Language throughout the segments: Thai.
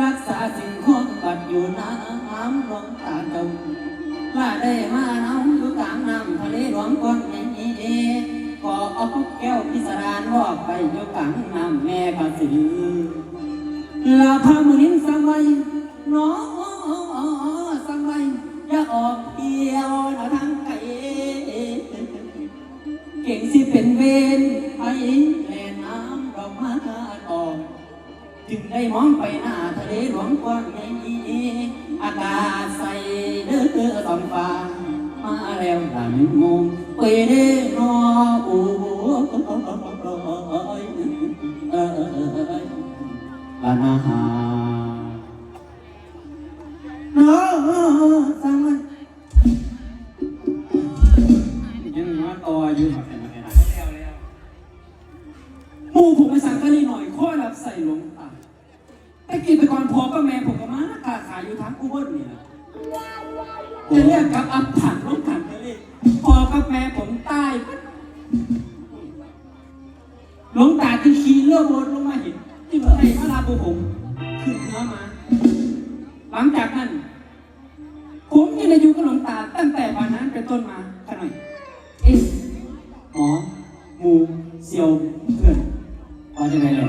รักษาสิ่งของบัดอยู่น้ำหลวงตาดงว่าได้มาน้ำอยู่กลางน้ำทะเลหลวงกว้างใหญ่ขอเอาแก้วพิสดารวอกไปอยู่กลางน้ำแม่กสิรลาพามือนินสังไว้น้อง ออกเที่ยวนะทางไกลเก่งสิเป็นเวรไปแล่น้ำดอกมาตอจึงได้มองไปหน้าทะเลหลวงกว้างใหญ่อากาศใสเด้อสองฟ้ามาแล้วดันมงไปเด้อนอโอ้ยเอ้ยปานาหาาขายอยู่ทั้งอุบลเนี่ยจะเรียกกับอับถังลงถังกะลีพอกับแม่ผมตายหลวงตาที่ขี่เรือโบนลงมาเห็นที่ในพระราบุผมขึ้นเนื้อมา หลังจากนั้น ผมยังอยู่กับหลวงตาตั้งแต่วันนั้นเป็นต้นมาขน่อยเอ๊ะหมอหมูเซียวเพื่อนว่าจะไงเลย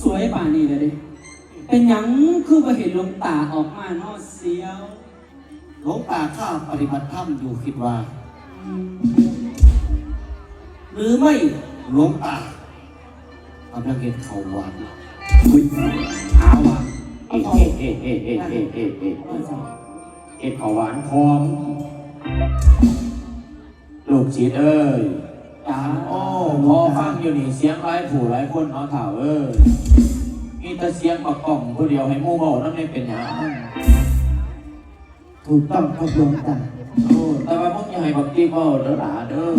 สวยป่านนี้เลยดิ เป็นหยังคือมาเห็นหลวงตาออกมานอเซียวหลวงตาข้าปฏิบัติธรรมอยู่คิดว่า หรือไม่หลวงตากำลังเห็นเขาวานอุ้ยเอาว่ะเอ๊ะเอ๊ะเอ๊ะเอ๊ะเอ๊ะเอ๊ะเอ๊ะเอ๊ะเออ๊ะเขาหวานพร้อมลูกศิษย์เอ้ยจ้าโอ้พอฟังอยู่นี่เสียงหลายผู้หลายคนเนาถ่าเอ้ย มีแต่เสียงประกล่อมผู้เดียวให้หมู่เบานั่นไม่เป็นหยังถูกต้องครับหลวงตาโอ้แต่ว่ามึงอย่าให้บักกี้เบาเด้อหลาเด้อ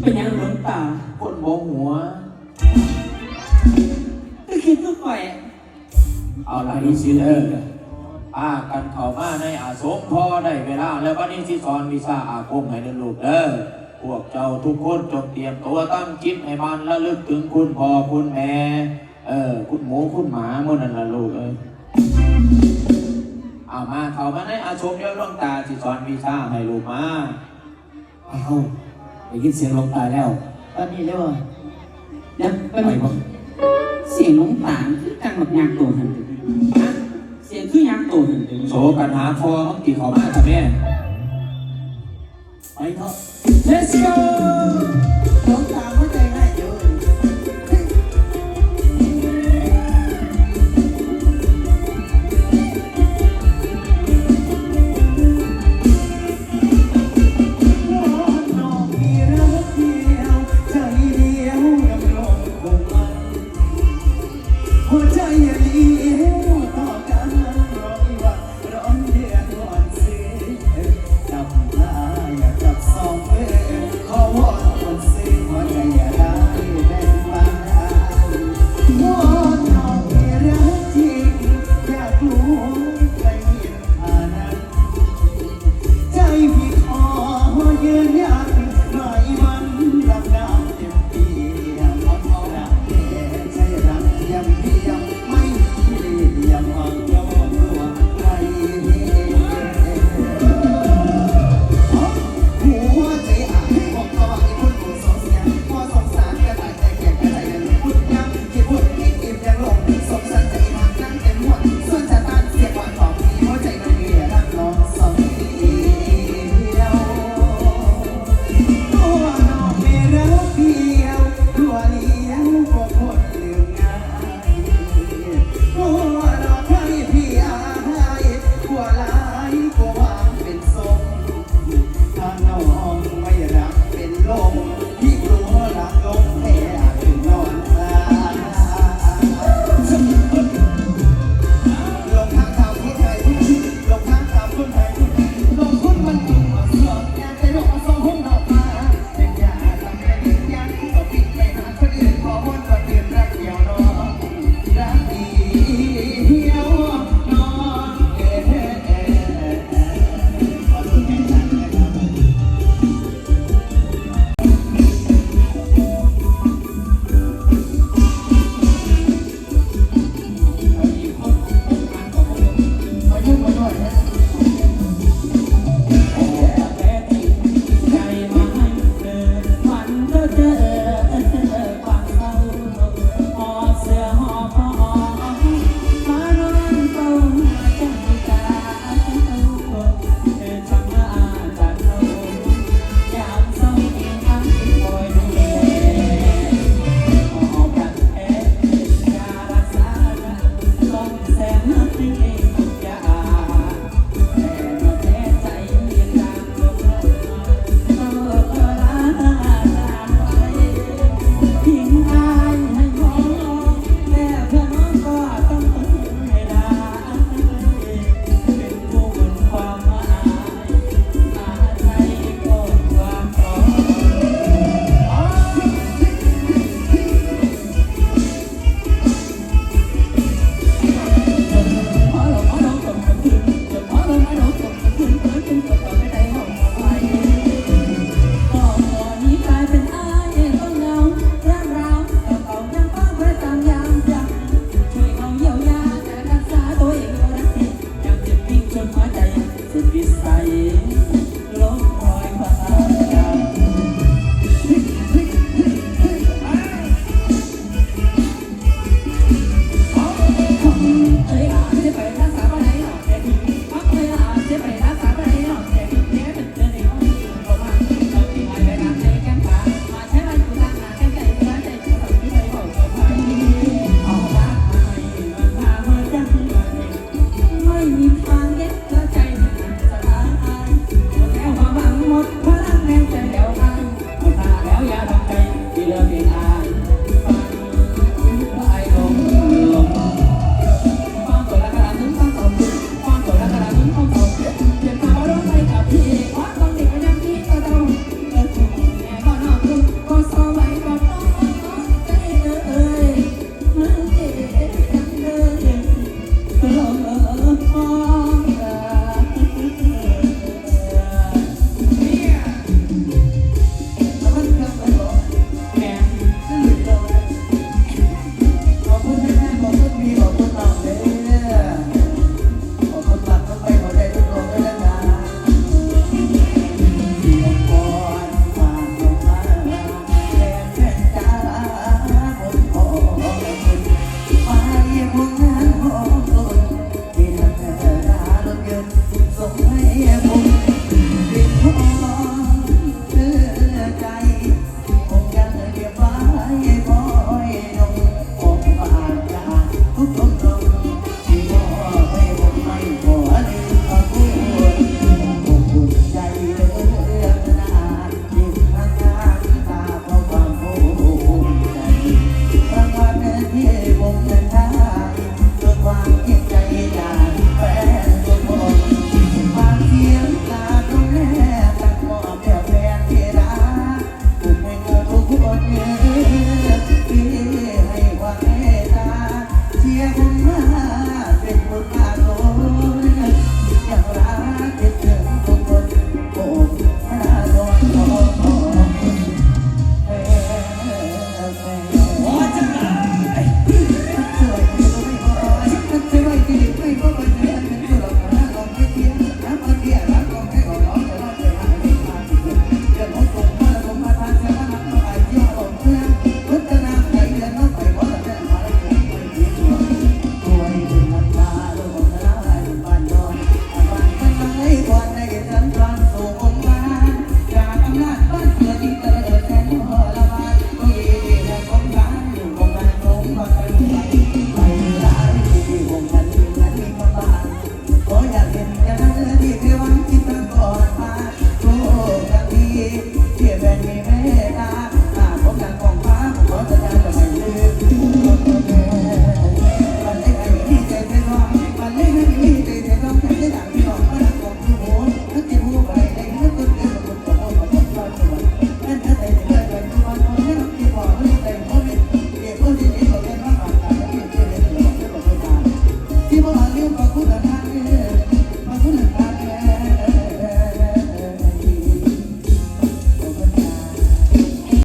เป็นหยังหลวงตาคนบ่หัว ก็คิดทุกฝ่ายเอาล่ะลูกศิเอ้ยป้ากันเข้ามาในอาสมพอได้เวลา แล้ววันนี้สิสอนวิชาอาคมให้เดินลูกเด้อพวกเจ้าทุกคนจงเตรียมตัวตั้งจิตให้มันระลึกถึงคุณพ่อคุณแม่ เออ คุณหมูคุณหมาเมื่อนั้นละลูกเอ้ยเอามาเข้ามาในอาสมเดี๋ยวหลวงตาสิสอนวิชาให้ลูกมาเอาได้ยินเสียงหลวงตาแล้วตอนนี้เรียกว่าเดี๋ยวไปไหนบ่เสียงหลวงตาคือกันแบบยางโตหันตึงฮะเสียงคือยางโตหันตึงโสกันหาพอมึงตีเขามาค่ะแม่ไปเถอะ Let's go